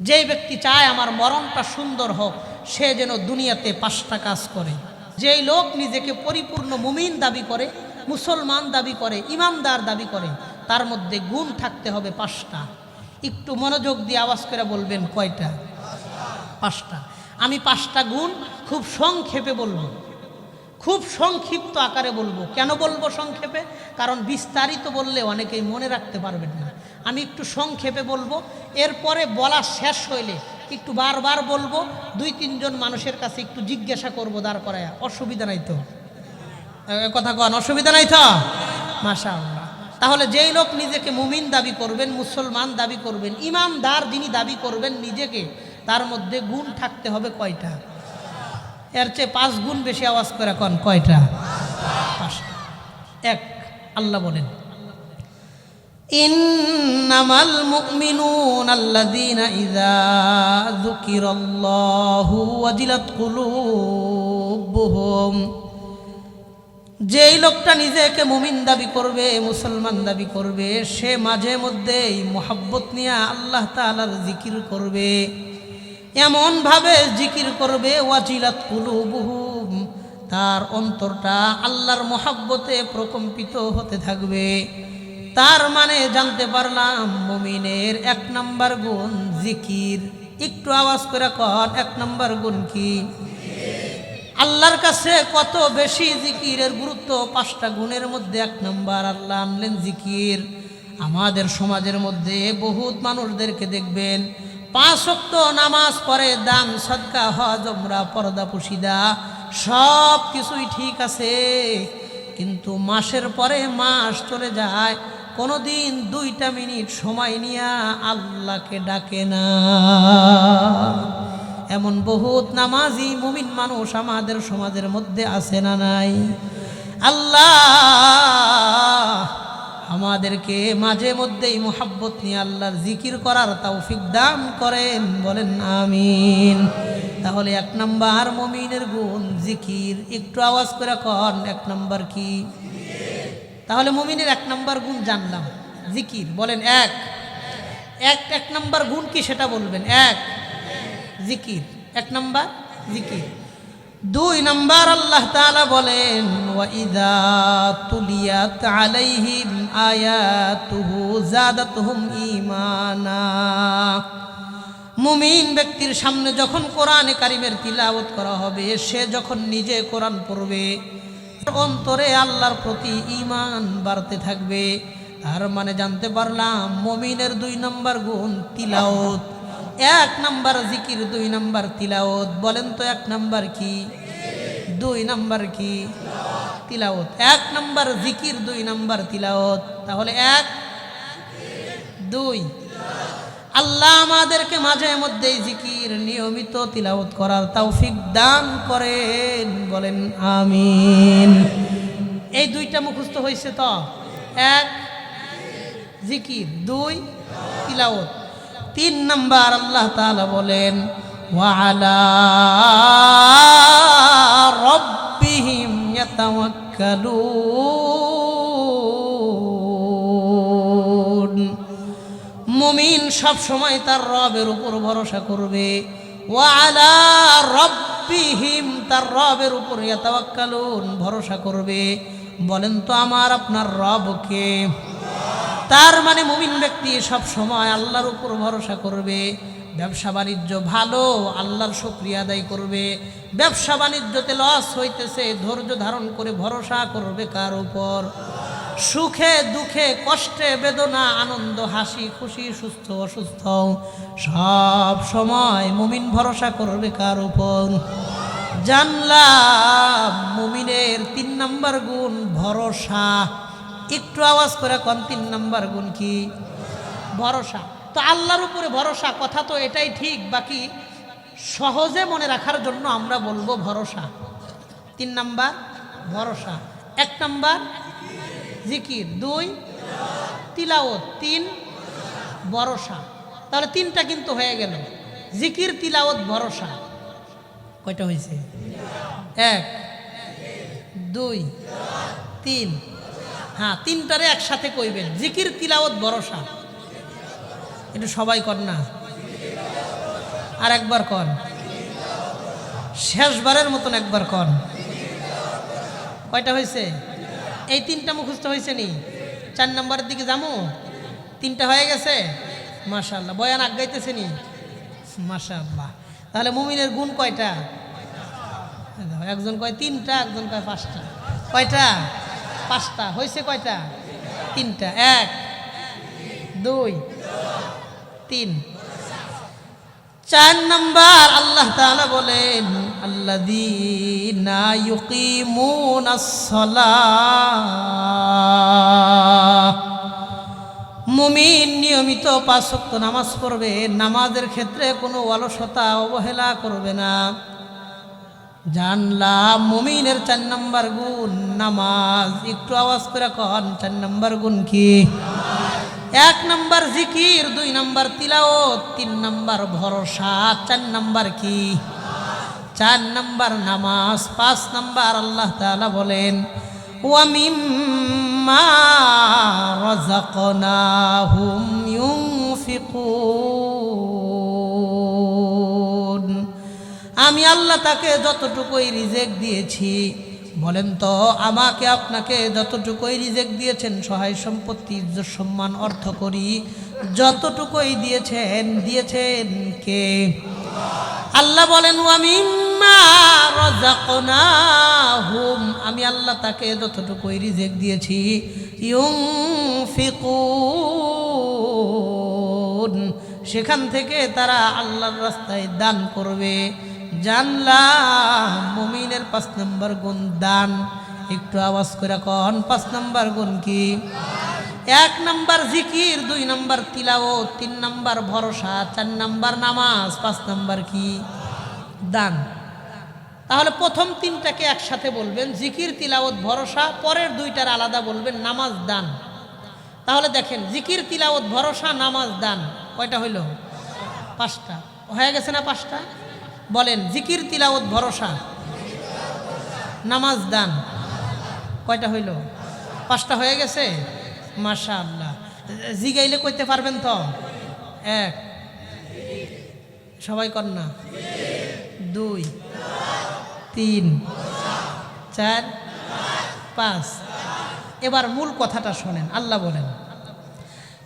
যেই ব্যক্তি চায় আমার মরণটা সুন্দর হোক, সে যেন দুনিয়াতে পাঁচটা কাজ করে। যেই লোক নিজেকে পরিপূর্ণ মুমিন দাবি করে, মুসলমান দাবি করে, ইমানদার দাবি করে, তার মধ্যে গুণ থাকতে হবে পাঁচটা। একটু মনোযোগ দিয়ে আওয়াজ করে বলবেন কয়টা? পাঁচটা। আমি পাঁচটা গুণ খুব সংক্ষেপে বলব। খুব সংক্ষিপ্ত আকারে বলব। কেন বলব সংক্ষেপে? কারণ বিস্তারিত বললে অনেকেই মনে রাখতে পারবেন না। আমি একটু সংক্ষেপে বলব। এরপরে বলা শেষ হইলে একটু বারবার বলব, দুই, তিনজন মানুষের কাছে একটু জিজ্ঞাসা করব দাঁড় করায়। অসুবিধা নাই তো? কথা কন, অসুবিধা নাই তো? আল্লাহ তাহলে যেই লোক নিজেকে মুমিন দাবি করবেন, মুসলমান দাবি করবেন ইমানদার যিনি দাবি করবেন নিজেকে, তার মধ্যে গুণ থাকতে হবে কয়টা? এর চেয়ে পাঁচ গুণ বেশি আওয়াজ করে কন, কয়টা? এক, আল্লাহ বলেন ইন্নামাল মুমিনুন আল্লাযীনা ইযা যুকিরাল্লাহু ওয়াজিলাত কুলুবুহুম। যেই লোকটা নিজেকে মুমিন দাবি করবে, মুসলমান দাবি করবে, সে মাঝে মধ্যেই মোহাব্বত নিয়ে আল্লাহ তাআলার জিকির করবে। এমনভাবে জিকির করবে, ওয়াজিলাত কুলুবুহুম। তার অন্তরটা আল্লাহর মোহাব্বতে প্রকম্পিত হতে থাকবে। তার মানে জানতে পারলাম, মুমিনের এক নম্বর গুণ জিকির। একটু আওয়াজ করে কর এক নম্বর গুণ কি? আল্লাহর কাছে কত বেশি জিকিরের গুরুত্ব? পাঁচটা গুণের মধ্যে এক নম্বর, আল্লাহ আনলেন জিকির। আমাদের সমাজের মধ্যে বহুত মানুষদেরকে দেখবেন, পাঁচ অক্ত নামাজ পড়ে দান, সদকা, হজ ওমরা পর্দা, পুশিদা সব কিছুই ঠিক আছে। কিন্তু মাসের পরে মাস চলে যায় কোনোদিন দুইটা মিনিট সময় নিয়া আল্লাহকে ডাকে না। এমন বহুত নামাজি মুমিন মানুষ আমাদের সমাজের মধ্যে আছে না নাই? আল্লাহ আমাদেরকে মাঝে মধ্যেই মোহাব্বত নিয়ে আল্লাহর জিকির করার তৌফিক দান করেন, বলেন আমিন। তাহলে এক নাম্বার মমিনের গুণ জিকির। একটু আওয়াজ করে কন, এক নাম্বার কি? তাহলে মমিনের এক নম্বর গুণ জানলাম। জিকির, বলেন এক। এক এক নম্বর গুণ কি সেটা বলবেন? এক। জিকির, এক নম্বর জিকির। দুই নম্বর আল্লাহ তাআলা বলেন ঈমানা। মুমিন ব্যক্তির সামনে যখন কোরআনে কারিমের তিলাওয়াত করা হবে, সে যখন নিজে কোরআন পড়বে অন্তরে আল্লাহর প্রতি ইমান বাড়তে থাকবে। তার মানে জানতে পারলাম, মুমিনের দুই নম্বর গুণ তিলাওয়াত এক নাম্বার জিকির, দুই নাম্বার তিলাওত। বলেন তো এক নাম্বার কি? দুই নাম্বার কি? তিলাওত। এক নাম্বার জিকির, দুই নাম্বার তিলাওত। তাহলে এক, দুই। আল্লাহ আমাদেরকে মাঝে মধ্যেই জিকির, নিয়মিত তিলাওত করার তৌফিক দান করেন, বলেন আমিন। এই দুইটা মুখস্থ হয়েছে তো? এক, জিকির। দুই তিলাওত তিন নাম্বার আল্লাহ তাআলা বলেন ওয়ালা রব্বিহিম ইয়াতাওয়াক্কালুন। সব সময় তার রবের উপর ভরসা করবে। ওয়ালা তার রবের উপর ভরসা করবে। বলেন তো আমার আপনার রবকে। তার মানে মুমিন ব্যক্তি সব সময় আল্লাহর উপর ভরসা করবে। ব্যবসা বাণিজ্য ভালো, আল্লাহর শুক্রিয়া আদায় করবে। ব্যবসা বাণিজ্যতে লস হইতেছে, ধৈর্য ধারণ করে ভরসা করবে কার উপর? সুখে, দুঃখে, কষ্টে, বেদনা, আনন্দ, হাসি, খুশি, সুস্থ, অসুস্থ, সব সময় মুমিন ভরসা করবে কার উপর? জানলাম মুমিনের তিন নম্বর গুণ ভরসা। একটু আওয়াজ করে কন, তিন নাম্বার গুণ কি? ভরসা। তো আল্লাহর উপরে ভরসা, কথা তো এটাই ঠিক, বাকি সহজে মনে রাখার জন্য আমরা বলব ভরসা। তিন নাম্বার, ভরসা। এক নাম্বার জিকির, দুই তিলাওত তিন, ভরসা। তাহলে তিনটা কিন্তু হয়ে গেল। জিকির তিলাওত ভরসা। কয়টা হয়েছে? এক, দুই, তিন। হ্যাঁ তিনটারে একসাথে কইবেন। জিকির তিলাওত ভরসা। এটা সবাই কর না। আর একবার কন শেষবারের মতন একবার কন কয়টা হয়েছে? এই তিনটা মুখস্থ হয়েছে নি? চার নম্বরের দিকে যামু? তিনটা হয়ে গেছে? মাশাল্লাহ বয়ান আগাইতেছে নি? মাশাল্লাহ তাহলে মুমিনের গুণ কয়টা? একজন কয় তিনটা, একজন কয় পাঁচটা। কয়টা? পাঁচটা, হয়েছে কয়টা? তিনটা, এক, দুই, তিন। চার নাম্বার আল্লাহ তাআলা বলেন, আল্লাযীনা ইউকিমুনাস সালাহ। মুমিন নিয়মিত পাঁচ নামাজ পড়বে, নামাজের ক্ষেত্রে কোনো অলসতা, অবহেলা করবে না। জানলাম মুমিনের চার নম্বর গুণ, নামাজ, একটু আওয়াজ করে কন, চার নম্বর গুণ কি? এক নম্বর জিকির, দুই নম্বর তিলাওত তিন নম্বর ভরসা, চার নম্বর কি? চার নম্বর নামাজ, পাঁচ নম্বর আল্লাহ তাআলা বলেন আমি আল্লাহ তাকে যতটুকুই রিজেক্ট দিয়েছি বলেন তো, আমাকে আপনাকে যতটুকুই রিজেক্ট দিয়েছেন, সহায় সম্পত্তি, ইজ্জত, সম্মান, অর্থ করি, যতটুকুই দিয়েছেন দিয়েছেন কে? আল্লাহ বলেন আমি হুম আমি আল্লাহ তাকে যতটুকুই রিজেক্ট দিয়েছি ইউং সেখান থেকে তারা আল্লাহর রাস্তায় দান করবে। জানলাম, মুমিনের পাঁচ নম্বর গুণ দান। একটু আওয়াজ করে কন, পাঁচ নম্বর গুণ কি? এক নম্বর জিকির, দুই নম্বর তিলাও তিন নম্বর ভরসা, চার নম্বর নামাজ, পাঁচ নম্বর কি? দান। তাহলে প্রথম তিনটাকে একসাথে বলবেন, জিকির তিলাওত ভরসা, পরের দুইটার আলাদা বলবেন, নামাজ, দান। তাহলে দেখেন, জিকির তিলাওত ভরসা, নামাজ, দান। কয়টা হইল? পাঁচটা। হয়ে গেছে না পাঁচটা? বলেন, জিকির তিলাওত ভরসা, নামাজ দান। কয়টা হইল? পাঁচটা হয়ে গেছে? মাশা আল্লাহ জিগাইলে কইতে পারবেন তো? এক। সবাই কর না? দুই। তিন। চার। পাঁচ। এবার মূল কথাটা শোনেন, আল্লাহ বলেন,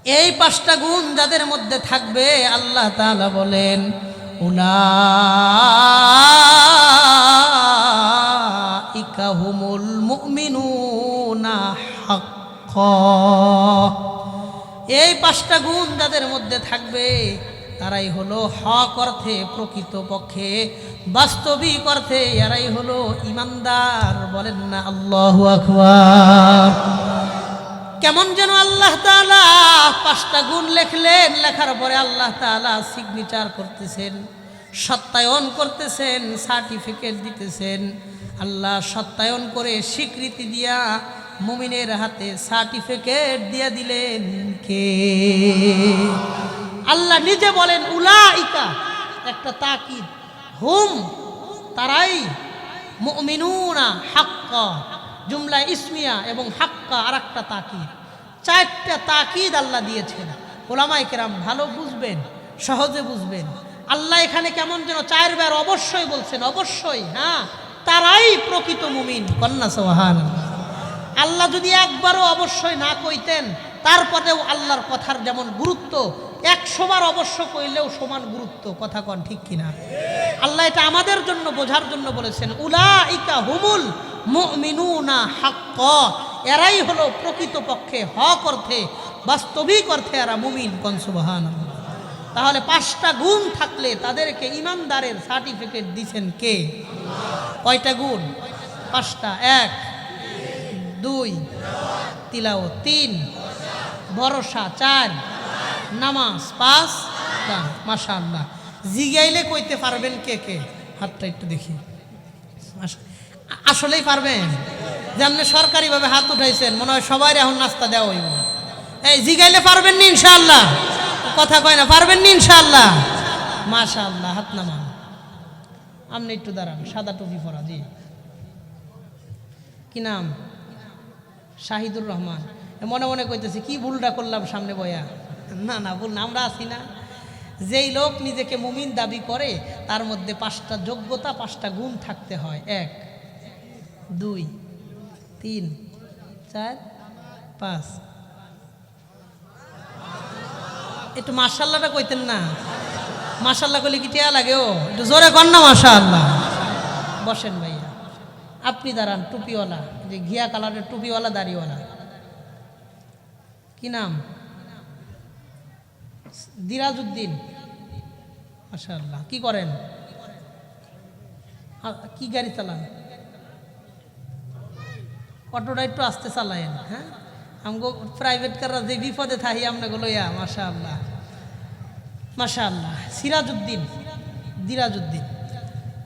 এই পাঁচটা গুণ যাদের মধ্যে থাকবে, আল্লাহ তালা বলেন উলাইকা হুমুল মুমিনুনা এই পাঁচটা গুণ যাদের মধ্যে থাকবে, তারাই হলো হক অর্থে প্রকৃত পক্ষে, বাস্তবিক অর্থে এরাই হলো ইমানদার বলেন না আল্লাহু আকবার। কেমন যেন আল্লাহ তাআলা পাঁচটা গুণ লেখলেন, লেখার পরে আল্লাহ তাআলা সিগনেচার করতেছেন, সত্যায়ন করতেছেন সার্টিফিকেট দিতেছেন। আল্লাহ সত্যায়ন করে স্বীকৃতি দিয়া মুমিনের হাতে সার্টিফিকেট দিয়া দিলেন কে? আল্লাহ নিজে বলেন, উলাইকা, একটা তাকিদ। হুম, তারাই মুমিনুনা হাক্কা। জুমলা ইসমিয়া এবং হাক্কা আর একটা তাকিদ। চারটা তাকিদ আল্লাহ দিয়েছেন। ওলামাই কেরাম ভালো বুঝবেন, সহজে বুঝবেন। আল্লাহ এখানে কেমন যেন চারবার অবশ্যই বলছেন, অবশ্যই হ্যাঁ তারাই প্রকৃত মুমিন, কন্যা সোহান আল্লাহ যদি একবারও অবশ্যই না কইতেন, তারপরেও আল্লাহর কথার যেমন গুরুত্ব একশোবার অবশ্য কইলেও সমান গুরুত্ব, কথা কন ঠিক কিনা? আল্লাহ এটা আমাদের জন্য, বোঝার জন্য বলেছেন উলা ইকা হুমুল মুমিনুনা হাক্ক। এরাই হলো প্রকৃত পক্ষে হক অর্থে, বাস্তবিক অর্থে এরা মুমিন কনসুবাহান তাহলে পাঁচটা গুণ থাকলে তাদেরকে ইমানদারের সার্টিফিকেট দিছেন কে? কয়টা গুণ? পাঁচটা, এক, দুই তিলাও তিন, ভরসা, চার, নামাজ, পাঁচ মাশা আল্লাহ জিগাইলে কইতে পারবেন কে কে? হাতটা একটু দেখি। আস- আসলেই পারবেন? যেমনি সরকারিভাবে হাত উঠাইছেন, মনে হয় সবাই এখন নাস্তা দেওয়া হইব। এই জিগাইলে পারবেন নি ইনশাআল্লাহ? কথা কয় না, পারবেন নি ইনশাআল্লাহ? মাশা আল্লাহ হাত নামান। আপনি একটু দাঁড়ান, সাদা টুপি পরা, জি। কি নাম? শাহিদুর রহমান। মনে মনে কইতেছি, কি ভুলটা করলাম সামনে বয়া? না না, ভুল না, আমরা আছি না। যেই লোক নিজেকে মুমিন দাবি করে, তার মধ্যে পাঁচটা যোগ্যতা, পাঁচটা গুণ থাকতে হয়। এক দুই, তিন, চার, পাঁচ। একটু মার্শাল্লাহটা কইতেন না। মার্শাল্লাহ করলে কি টিয়া লাগে ও? একটু জোরে কর না মার্শাল্লাহ বসেন ভাইয়া। আপনি দাঁড়ান, টুপিওয়ালা। যে ঘিয়া কালারের টুপিওয়ালা দাড়িওয়ালা। কি নাম? দিরাজউদ্দিন। মাশাআল্লাহ কি করেন? কি গাড়ি চালান? অটোটা একটু আস্তে চালায়েন হ্যাঁ? আমগো প্রাইভেট কাররা যে বিপদে থাকি আপনাকে লইয়া মাশা আল্লাহ মাশা আল্লাহ সিরাজউদ্দিন দিরাজউদ্দিন।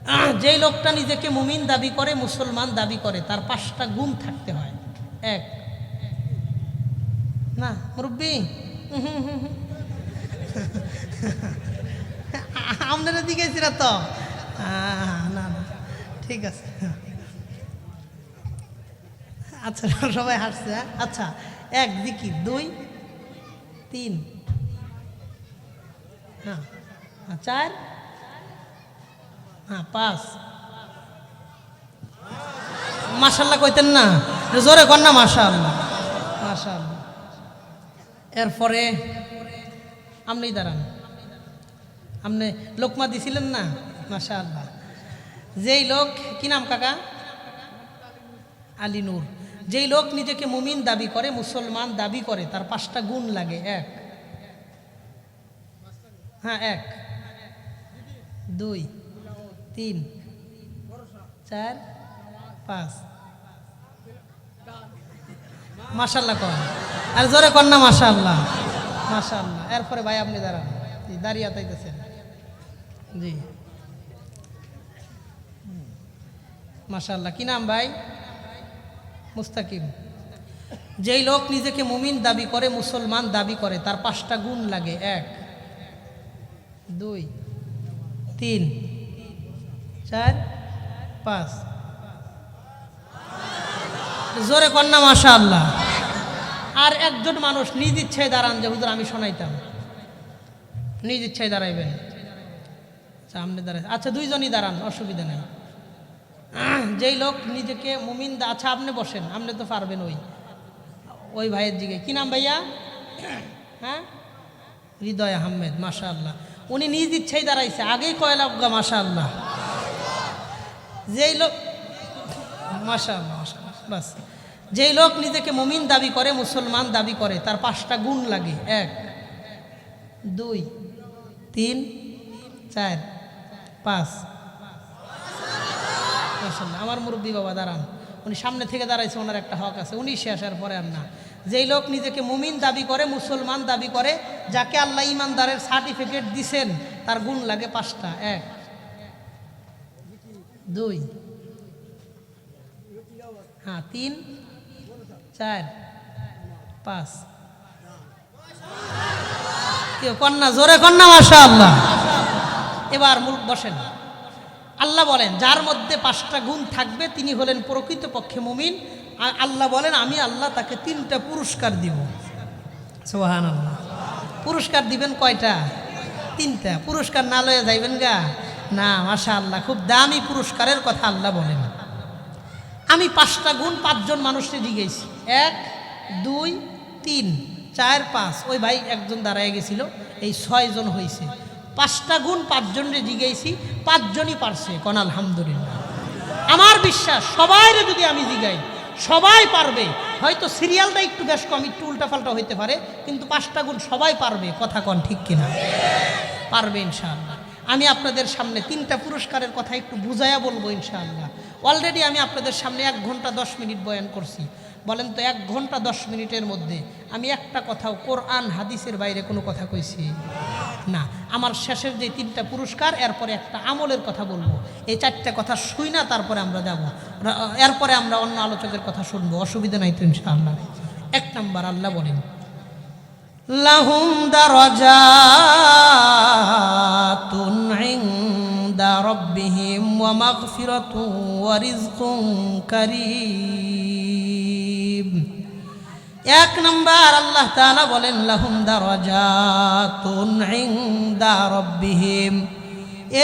আহ, যেই লোকটা নিজেকে মুমিন দাবি করে মুসলমান দাবি করে তার পাঁচটা গুণ থাকতে হয়। এক। না মুরব্বী। আপনারা দিকে সিরা তো না না ঠিক আছে। আচ্ছা সবাই হাসছে হ্যাঁ? আচ্ছা এক দিকি দুই, তিন। হ্যাঁ আর চার। হ্যাঁ পাঁচ। মাশাল্লাহ কইতেন না, জোরে কর না, মাশাল্লাহ মাশাল্লাহ। এরপরে আপনি দাঁড়ান। আপনি লোকমা দিছিলেন না, মাশাল্লাহ। যেই লোক, কি নাম কাকা? আলী নূর। যেই লোক নিজেকে মুমিন দাবি করে, মুসলমান দাবি করে, তার পাঁচটা গুণ লাগে, এক। হ্যাঁ এক। দুই, তিন, চার, পাঁচ। মাশাল্লাহ কর। আর জোরে কর না মাশাল্লাহ মাশাল্লাহ এরপরে ভাই আপনি দাঁড়ান। দাঁড়িয়ে তাইতেছেন জি। মাশাল্লাহ কি নাম ভাই? মুস্তাকিম। যেই লোক নিজেকে মুমিন দাবি করে, মুসলমান দাবি করে, তার পাঁচটা গুণ লাগে। এক, দুই, তিন, চার, পাঁচ। জোরে কন্যা মাশা আল্লাহ আর একজন মানুষ নিজ ইচ্ছায় দাঁড়ান যে, হুজুর, আমি শোনাইতাম। নিজ ইচ্ছায় দাঁড়াইবেন। সামনে দাঁড়াই আচ্ছা দুইজনই দাঁড়ান, অসুবিধা নেই। যেই লোক নিজেকে মুমিন দা- আচ্ছা আপনি বসেন, আপনি তো পারবেন ওই ওই ভাইয়ের দিকে। কি নাম ভাইয়া? হ্যাঁ? হৃদয় আহমেদ মাশা আল্লাহ উনি নিজ ইচ্ছাই দাঁড়াইছে, আগেই কয়লা গা মাশা আল্লাহ যেই লোক মাশা মাশা বাস। যেই লোক নিজেকে মুমিন দাবি করে, মুসলমান দাবি করে, তার পাঁচটা গুণ লাগে। এক, দুই, তিন, চার, পাঁচ আমার মুরব্বী বাবা, দাঁড়ান। উনি সামনে থেকে দাঁড়াইছে, ওনার একটা হক আছে, উনি শেষ, আর পরে আর না। যেই লোক নিজেকে মুমিন দাবি করে, মুসলমান দাবি করে, যাকে আল্লাহ ইমানদারের সার্টিফিকেট দিছেন, তার গুণ লাগে পাঁচটা। এক, দুই হ্যাঁ তিন, চার, পাঁচ। কেউ কন্যা? জোরে কন্যা মাসা আল্লাহ এবার মূল বসেন। আল্লাহ বলেন, যার মধ্যে পাঁচটা গুণ থাকবে, তিনি হলেন প্রকৃতপক্ষে মুমিন। আর আল্লাহ বলেন, আমি আল্লাহ তাকে তিনটা পুরস্কার দিব। সোহান আল্লাহ পুরস্কার দিবেন কয়টা? তিনটা। পুরস্কার না লয়ে যাইবেন গা? না মাশা আল্লাহ খুব দামি পুরস্কারের কথা আল্লাহ বলেন। আমি পাঁচটা গুণ পাঁচজন মানুষকে জিগেছি এক, দুই, তিন, চার, পাঁচ। ওই ভাই একজন দাঁড়ায় গেছিল, এই ছয়জন হয়েছে পাঁচটা গুণ পাঁচজনরে জিগাইছি, পাঁচজনই পারছে, কন আলহামদুলিল্লাহ। আমার বিশ্বাস, সবাইরে যদি আমি জিগাই, সবাই পারবে। হয়তো সিরিয়ালটা একটু বেশ কম, একটু উল্টাপাল্টা হইতে পারে, কিন্তু পাঁচটা গুণ সবাই পারবে, কথা কন ঠিক কিনা? পারবে ইনশাআল্লাহ। আমি আপনাদের সামনে তিনটা পুরস্কারের কথা একটু বুঝাইয়া বলব ইনশাআল্লাহ। অলরেডি আমি আপনাদের সামনে এক ঘণ্টা দশ মিনিট বয়ান করছি। বলেন তো, এক ঘণ্টা দশ মিনিটের মধ্যে আমি একটা কথাও কোরআন, হাদিসের বাইরে কোনো কথা কইছি? না। আমার শেষের যে তিনটা পুরস্কার, এরপরে একটা আমলের কথা বলব। এই চারটে কথা শুই না, তারপরে আমরা যাব। এরপরে আমরা অন্য আলোচকের কথা শুনব। অসুবিধা নাই তো ইনশাআল্লাহ। এক নম্বর আল্লাহ বলেন, লাহুম দারাজাতুন ইনদা রব্বিহিম এক নম্বর আল্লাহ তাআলা বলেন, লাহুম রাব্বিহিম।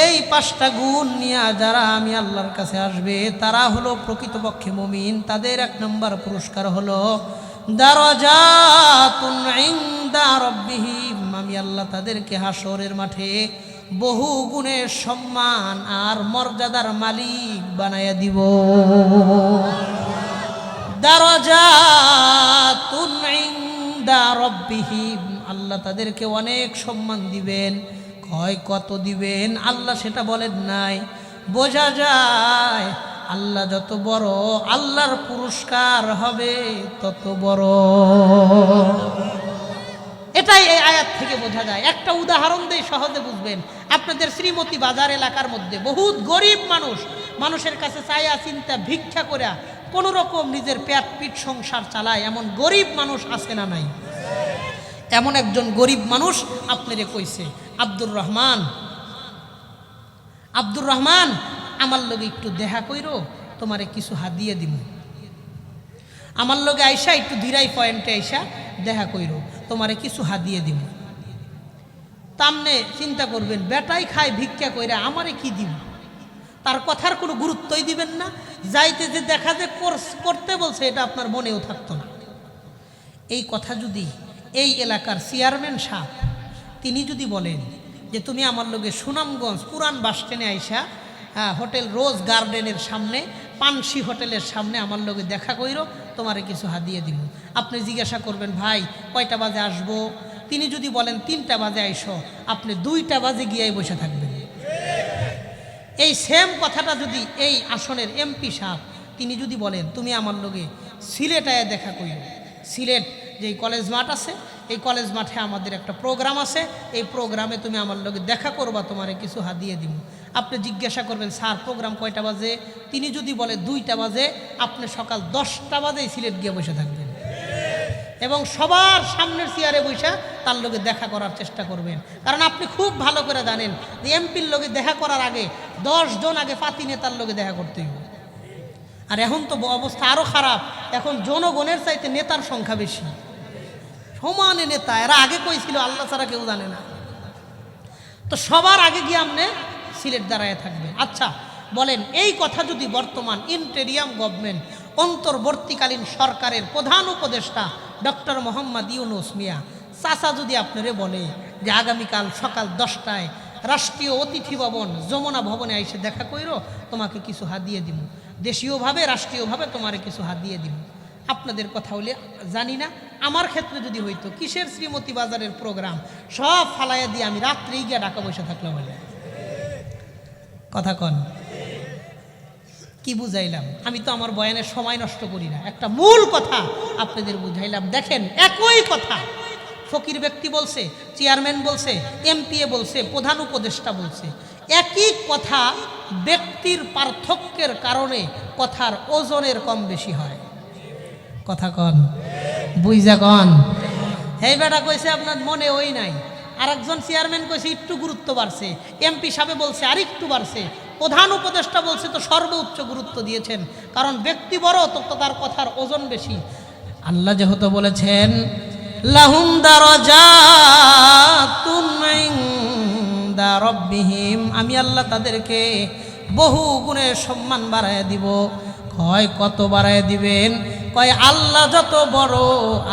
এই পাঁচটা গুণ নিয়ে যারা আমি আল্লাহর কাছে আসবে, তারা হলো প্রকৃতপক্ষে মমিন। তাদের এক নম্বর পুরস্কার হলো রাব্বিহিম। আমি আল্লাহ তাদেরকে হাসরের মাঠে বহু গুণের সম্মান আর মর্যাদার মালিক বানাইয়া দিব। আল্লাহ তাদেরকে অনেক সম্মান দিবেন কয় কত দিবেন, আল্লাহ সেটা বলেন নাই। বোঝা যায়, আল্লাহ যত বড়, আল্লাহর পুরস্কার হবে তত বড়। এটাই এই আয়াত থেকে বোঝা যায়। একটা উদাহরণ দিয়ে সহজে বুঝবেন। আপনাদের শ্রীমতী বাজার এলাকার মধ্যে বহুত গরিব মানুষ, মানুষের কাছে চাইয়া চিন্তা, ভিক্ষা করে কোনো রকম নিজের পেট পিঠ সংসার চালায়, এমন গরিব মানুষ আছে না নাই? এমন একজন গরিব মানুষ আপনারে কইছে, আব্দুর রহমান আব্দুর রহমান, আমার লগে একটু দেখা কইর, তোমারে কিছু হাদিয়ে দিব আমার লগে আইসা, একটু ধীরাই পয়েন্টে আইসা দেখা কইরো, তোমারে কিছু হাদিয়ে দিব তামনে চিন্তা করবেন, বেটাই খায় ভিক্ষা কইরা আমারে কি দিব? তার কথার কোনো গুরুত্বই দিবেন না। যাইতে যে দেখা যে কোর্স- করতে বলছে, এটা আপনার মনেও থাকতো না। এই কথা যদি এই এলাকার চেয়ারম্যান সাহেব, তিনি যদি বলেন যে, তুমি আমার লগে সুনামগঞ্জ পুরান বাস স্ট্যান্ডে আইসা হ্যাঁ হোটেল রোজ গার্ডেনের সামনে, পানসি হোটেলের সামনে আমার লোকে দেখা কইরো, তোমারে কিছু হাদিয়ে দিব। আপনি জিজ্ঞাসা করবেন, ভাই, কয়টা বাজে আসব? তিনি যদি বলেন, তিনটা বাজে আইসো। আপনি দুইটা বাজে গিয়ে বসে থাকবেন। এই সেম কথাটা যদি এই আসনের এমপি সাহেব, তিনি যদি বলেন, তুমি আমার লোকে সিলেটায় দেখা করিও সিলেট যেই কলেজ মাঠ আছে, এই কলেজ মাঠে আমাদের একটা প্রোগ্রাম আছে। এই প্রোগ্রামে তুমি আমার লোকে দেখা করবা, তোমারে কিছু হাদিয়ে দিব আপনি জিজ্ঞাসা করবেন, স্যার প্রোগ্রাম কয়টা বাজে? তিনি যদি বলে, দুইটা বাজে, আপনি সকাল দশটা বাজেই সিলেট গিয়ে বসে থাকবেন। এবং সবার সামনের চেয়ারে বৈশা তার লোকে দেখা করার চেষ্টা করবেন। কারণ আপনি খুব ভালো করে জানেন, যে এমপির লোকে দেখা করার আগে দশ জন আগে পাতি নেতার লোকে দেখা করতে হইব। আর এখন তো অবস্থা আরও খারাপ। এখন জনগণের চাইতে নেতার সংখ্যা বেশি। সমানে নেতা, এরা আগে কইছিল আল্লাহ ছাড়া কেউ জানে না। তো সবার আগে গিয়ে আপনি সিলেট দাঁড়ায় থাকবে আচ্ছা বলেন, এই কথা যদি বর্তমান ইন্টেরিয়াম গভর্নমেন্ট, অন্তর্বর্তীকালীন সরকারের প্রধান উপদেষ্টা ডক্টর মোহাম্মদ ইউনুস মিয়া, চাচা যদি আপনারে বলে যে আগামীকাল সকাল দশটায় রাষ্ট্রীয় অতিথি ভবন, যমুনা ভবনে এসে দেখা কইরো, তোমাকে কিছু হাত দিয়ে দিব দেশীয়ভাবে, রাষ্ট্রীয়ভাবে তোমারে কিছু হাত দিয়ে দিব আপনাদের কথা হলে জানি না, আমার ক্ষেত্রে যদি হইতো, কিসের শ্রীমতী বাজারের প্রোগ্রাম? সব ফালাইয়া দিয়ে আমি রাত্রেই গিয়ে ঢাকা বসে থাকলাম বলে কথা কন। কি বুঝাইলাম? আমি তো আমার বয়ানের সময় নষ্ট করি না। একটা মূল কথা আপনাদের বুঝাইলাম। দেখেন, একই কথা। ফকির ব্যক্তি বলছে, চেয়ারম্যান বলছে, এমপিএ বলছে, প্রধান উপদেষ্টা বলছে। একই কথা ব্যক্তির পার্থক্যের কারণে কথার ওজনের কম বেশি হয়। কথা কন বুঝা কন। এই বেটা কইছে, আপনার মনে ওই নাই। আর একজন চেয়ারম্যান কইছে, একটু গুরুত্ব বাড়ছে। এমপি সাহেব বলছে আর একটু বাড়ছে। প্রধান উপদেষ্টা বলছে, তো সর্বোচ্চ গুরুত্ব দিয়েছেন। কারণ ব্যক্তি বড় তো তো তার কথার ওজন বেশি। আল্লাহ যেহেতু বলেছেন লাহুম দারাজাতুন ইনদা রাব্বিহিম। আমি আল্লাহ তাদেরকে বহু গুণে সম্মান বাড়ায় দিব। কয় কত বাড়ায় দিবেন? কয় আল্লাহ যত বড়,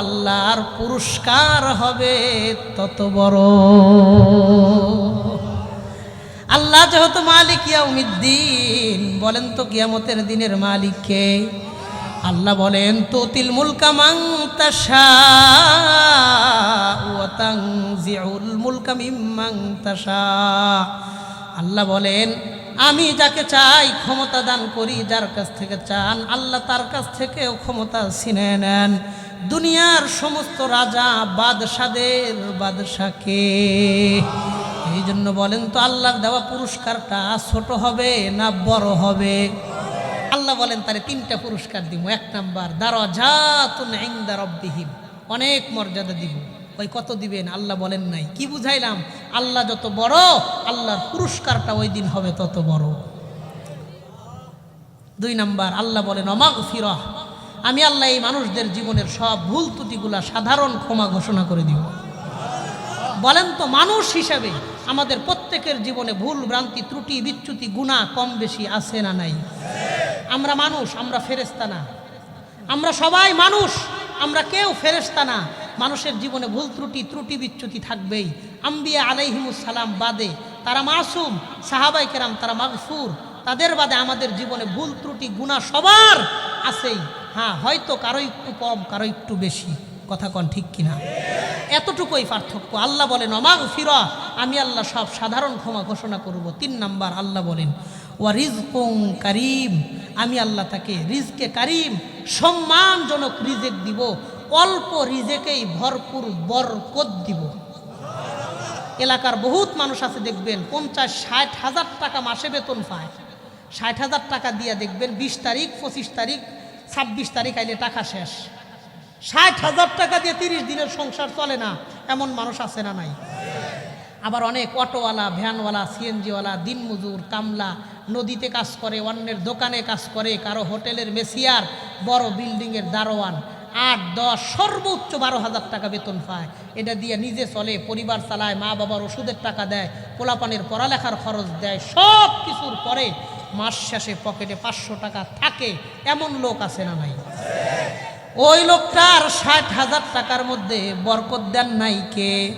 আল্লাহর পুরস্কার হবে তত বড়। আল্লাহ যেহেতু মালিক ইয়াউমিদ্দিন, বলেন তো কিয়ামতের দিনের মালিককে আল্লাহ বলেন, তুতিল মুলকা মাং তাশা ওয়া তানজিউল মুলকা মিম্মাং তাশা আল্লাহ বলেন, আমি যাকে চাই ক্ষমতা দান করি, যার কাছ থেকে চান, আল্লাহ তার কাছ থেকেও ক্ষমতা ছিনে নেন। দুনিয়ার সমস্ত রাজা বাদশাদের বাদশাকে। এই জন্য বলেন তো, আল্লাহর দেওয়া পুরস্কারটা ছোট হবে না বড় হবে? আল্লাহ বলেন, তারে তিনটা পুরস্কার দিব এক নাম্বার, দারাজাতুন ইনদা রাব্বিহিম। অনেক মর্যাদা দিব। ওই কত দিবেন? আল্লাহ বলেন নাই। কি বুঝাইলাম? আল্লাহ যত বড়, আল্লাহর পুরস্কারটা ওই দিন হবে তত বড়। দুই নাম্বার, আল্লাহ বলেন অমাগ ফিরহ আমি আল্লাহ এই মানুষদের জীবনের সব ভুল ত্রুটিগুলা সাধারণ ক্ষমা ঘোষণা করে দিব। বলেন তো মানুষ হিসাবে। আমাদের প্রত্যেকের জীবনে ভুল, ভ্রান্তি, ত্রুটি, বিচ্যুতি, গুণা কম বেশি আছে না নাই? আমরা মানুষ, আমরা ফেরেস্তা না। আমরা সবাই মানুষ, আমরা কেউ ফেরেস্তা না। মানুষের জীবনে ভুল, ত্রুটি ত্রুটি, বিচ্যুতি থাকবেই। আম্বিয়া আলাইহিমুসালাম বাদে তারা মাসুম, সাহাবাই কেরাম তারা মাগফুর। তাদের বাদে আমাদের জীবনে ভুল, ত্রুটি, গুণা সবার আছেই। হ্যাঁ হয়তো কারও একটু কম, কারও একটু বেশি। কথা কন ঠিক কিনা? এতটুকুই পার্থক্য। আল্লাহ বলেন অমাগ ফিরা আমি আল্লাহ সব সাধারণ ক্ষমা ঘোষণা করব। তিন নাম্বার আল্লাহ বলেন, ওয়া রিজকুম কারিম। আমি আল্লাহ তাকে রিজকে কারিম, সম্মানজনক রিজেক দিব, অল্প রিজেকেই ভরপুর বরকত দিব। এলাকার বহুত মানুষ আছে, দেখবেন, পঞ্চাশ, ষাট হাজার টাকা মাসে বেতন পায়। ষাট হাজার টাকা দিয়ে দেখবেন, বিশ তারিখ, পঁচিশ তারিখ, ছাব্বিশ তারিখ আইলে টাকা শেষ। ষাট হাজার টাকা দিয়ে তিরিশ দিনের সংসার চলে না। এমন মানুষ আছে না নাই? আবার অনেক অটোওয়ালা, ভ্যানওয়ালা, সিএনজিওয়ালা, দিনমজুর, কামলা, নদীতে কাজ করে, অন্যের দোকানে কাজ করে, কারও হোটেলের মেসিয়ার, বড় বিল্ডিংয়ের দারোয়ান। আট, দশ, সর্বোচ্চ বারো হাজার টাকা বেতন পায়। এটা দিয়ে নিজে চলে, পরিবার চালায়, মা বাবার ওষুধের টাকা দেয়, পোলাপানের পড়ালেখার খরচ দেয়, সব কিছুর পরে মাস শেষে পকেটে পাঁচশো টাকা থাকে। এমন লোক আছে না নাই? ওই লোকটার ষাট হাজার টাকার মধ্যে বরকত দেন নাই কে?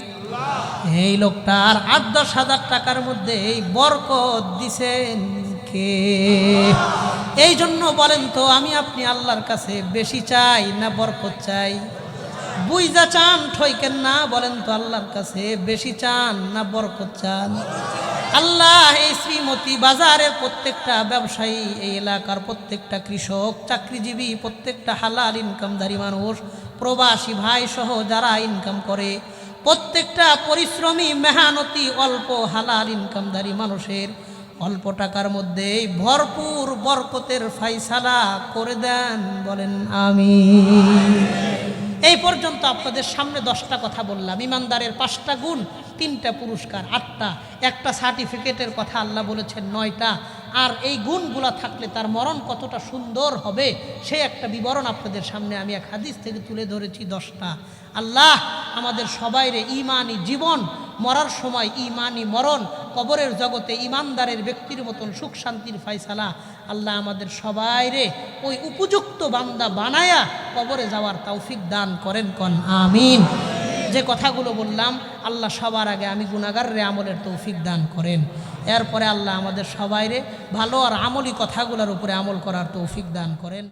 এই লোকটার আট দশ হাজার টাকার মধ্যে এই বরকত দিছেন কে? এই জন্য বলেন তো, আমি আপনি আল্লাহর কাছে বেশি চাই না বরকত চাই? বুইজা চান, ঠইকেন না, বলেন তো আল্লাহর কাছে বেশি চান না বরকত চান? আল্লাহ এই শ্রীমতী বাজারের প্রত্যেকটা ব্যবসায়ী, এই এলাকার প্রত্যেকটা কৃষক, চাকরিজীবী, প্রত্যেকটা হালাল ইনকামধারী মানুষ, প্রবাসী ভাই সহ যারা ইনকাম করে, প্রত্যেকটা পরিশ্রমী, মেহানতি, অল্প হালাল ইনকামধারী মানুষের অল্প টাকার মধ্যেই ভরপুর বরকতের ফাইসালা করে দেন, বলেন আমি এই পর্যন্ত আপনাদের সামনে দশটা কথা বললাম। ইমানদারের পাঁচটা গুণ তিনটা পুরস্কার, আটটা। একটা সার্টিফিকেটের কথা আল্লাহ বলেছেন, নয়টা। আর এই গুণগুলা থাকলে তার মরণ কতটা সুন্দর হবে, সে একটা বিবরণ আপনাদের সামনে আমি এক হাদিস থেকে তুলে ধরেছি, দশটা। আল্লাহ আমাদের সবাইরে ইমানি জীবন, মরার সময় ইমানি মরণ, কবরের জগতে ইমানদারের ব্যক্তির মতন সুখ শান্তির ফাইসালা আল্লাহ আমাদের সবাইরে ওই উপযুক্ত বান্দা বানায়া কবরে যাওয়ার তৌফিক দান করেন, কন, আমিন। যে কথাগুলো বললাম, আল্লাহ সবার আগে আমি গুণাগাররে আমলের তৌফিক দান করেন। এরপরে আল্লাহ আমাদের সবাইরে ভালো আর আমলি কথাগুলোর উপরে আমল করার তৌফিক দান করেন।